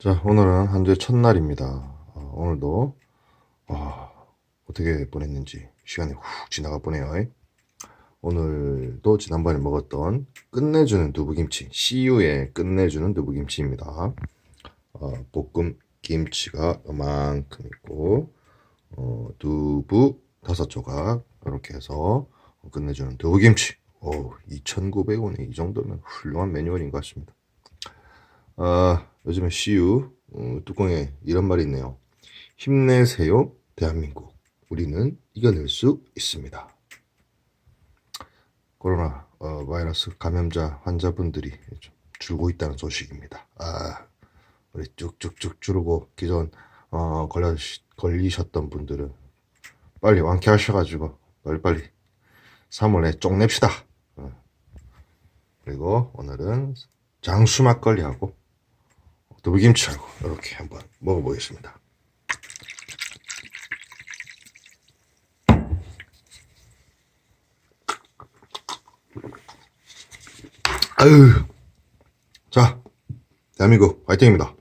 자, 오늘은 한 주의 첫날입니다. 어, 오늘도 와, 어떻게 보냈는지 시간이 훅 지나가 보네요. 오늘도 지난번에 먹었던 끝내주는 두부김치, CU의 끝내주는 두부김치입니다. 어, 볶음 김치가 이만큼 있고 어, 두부 다섯 조각 이렇게 해서 끝내주는 두부김치. 오, 2,900원에 이 정도면 훌륭한 매뉴얼인 것 같습니다. 아, 요즘에 CU 어, 뚜껑에 이런 말이 있네요. 힘내세요, 대한민국. 우리는 이겨낼 수 있습니다. 코로나 어, 바이러스 감염자 환자분들이 좀 줄고 있다는 소식입니다. 아, 우리 쭉쭉쭉 줄고 기존 어, 걸려, 걸리셨던 분들은 빨리 완쾌하셔가지고 빨리빨리 3월에 쪽 냅시다. 어. 그리고 오늘은 장수 막걸리하고 두부김치하고 이렇게 한번 먹어보겠습니다. 아유, 자, 대한민국 화이팅입니다.